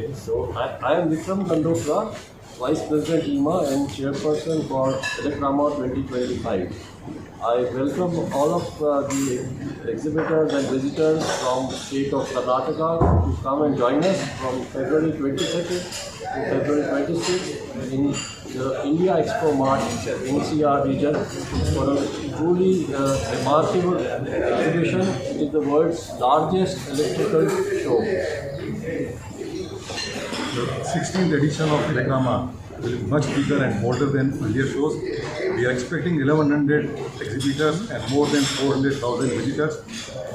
Okay, so I, I am Vikram Kandokra, Vice President EMA and Chairperson for Electrama 2025. I welcome all of uh, the exhibitors and visitors from the state of Karnataka to come and join us from February 22nd to February 26th in the India Expo Mart NCR region for a truly uh, remarkable exhibition. It is the world's largest electrical show. The 16th edition of Telegrama will be much bigger and bolder than earlier shows. We are expecting 1100 exhibitors and more than 400,000 visitors.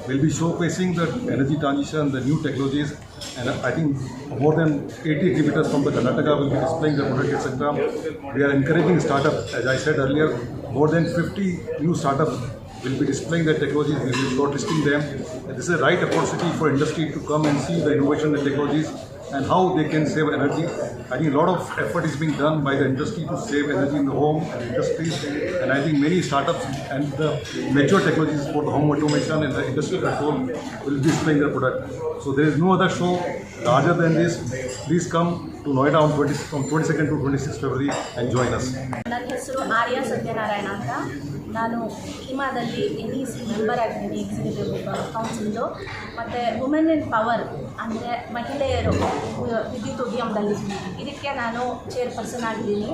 We'll be showcasing the energy transition, the new technologies, and I think more than 80 exhibitors from the Karnataka will be displaying their product, etc. We are encouraging startups, as I said earlier, more than 50 new startups will be displaying their technologies, we will be shortlisting them. This is a right opportunity for industry to come and see the innovation and technologies and how they can save energy. I think a lot of effort is being done by the industry to save energy in the home and industries. And I think many startups and the mature technologies for the home automation and the industrial control will be displaying their product. So there is no other show larger than this. Please come to Noida on 20, from 22nd to 26th February and join us. ನನ್ನ ಹೆಸರು ಆರ್ಯ ಸತ್ಯನಾರಾಯಣ ಅಂತ ನಾನು ಹಿಮಾದಲ್ಲಿ N E C member ಆಗಿದ್ದೀನಿ executive ಕೌನ್ಸಿಲ್ದು. ಮತ್ತು women in power ಅಂದರೆ ಮಹಿಳೆಯರು, ವಿದ್ಯುತ್ ಉದ್ಯಮದಲ್ಲಿ. ಇದಕ್ಕೆ ನಾನು ಚೇರ್ಪರ್ಸನ್ ಆಗಿದ್ದೀನಿ.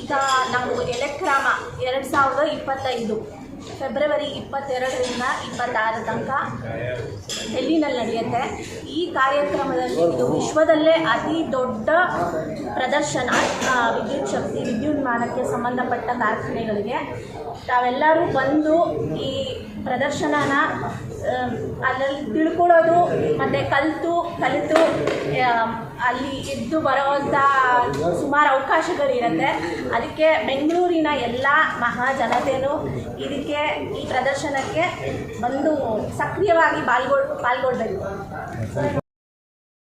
ಈಗ ನಾವು ಎಲೆಕ್ರಾಮ ಎರಡು ಸಾವಿರದ ಇಪ್ಪತ್ತೈದು. ಫೆಬ್ರವರಿ ಇಪ್ಪತ್ತೆರಡರಿಂದ ಇಪ್ಪತ್ತಾರ ತನಕ ಡೆಲ್ಲಿನಲ್ಲಿ ನಡೆಯುತ್ತೆ. ಈ ಕಾರ್ಯಕ್ರಮದಲ್ಲಿ ಇದು ವಿಶ್ವದಲ್ಲೇ ಅತಿ ದೊಡ್ಡ ಪ್ರದರ್ಶನ ವಿದ್ಯುತ್ ಶಕ್ತಿ ವಿದ್ಯುನ್ಮಾನಕ್ಕೆ ಸಂಬಂಧಪಟ್ಟ ಕಾರ್ಖಾನೆಗಳಿಗೆ. ತಾವೆಲ್ಲರೂ ಬಂದು ಈ ಪ್ರದರ್ಶನನ ಅಲ್ಲಲ್ಲಿ ತಿಳ್ಕೊಳ್ಳೋದು, ಮತ್ತು ಕಲಿತು ಕಲಿತು ಅಲ್ಲಿ ಇದ್ದು ಬರೋವಂಥ ಸುಮಾರು ಅವಕಾಶಗಳಿರುತ್ತೆ. ಅದಕ್ಕೆ ಬೆಂಗಳೂರಿನ ಎಲ್ಲ ಮಹಾ ಜನತೆಯೂ ಇದಕ್ಕೆ ಈ ಪ್ರದರ್ಶನಕ್ಕೆ ಬಂದು ಸಕ್ರಿಯವಾಗಿ ಪಾಲ್ಗೊಳ್, ಪಾಲ್ಗೊಳ್ಬೇಕು.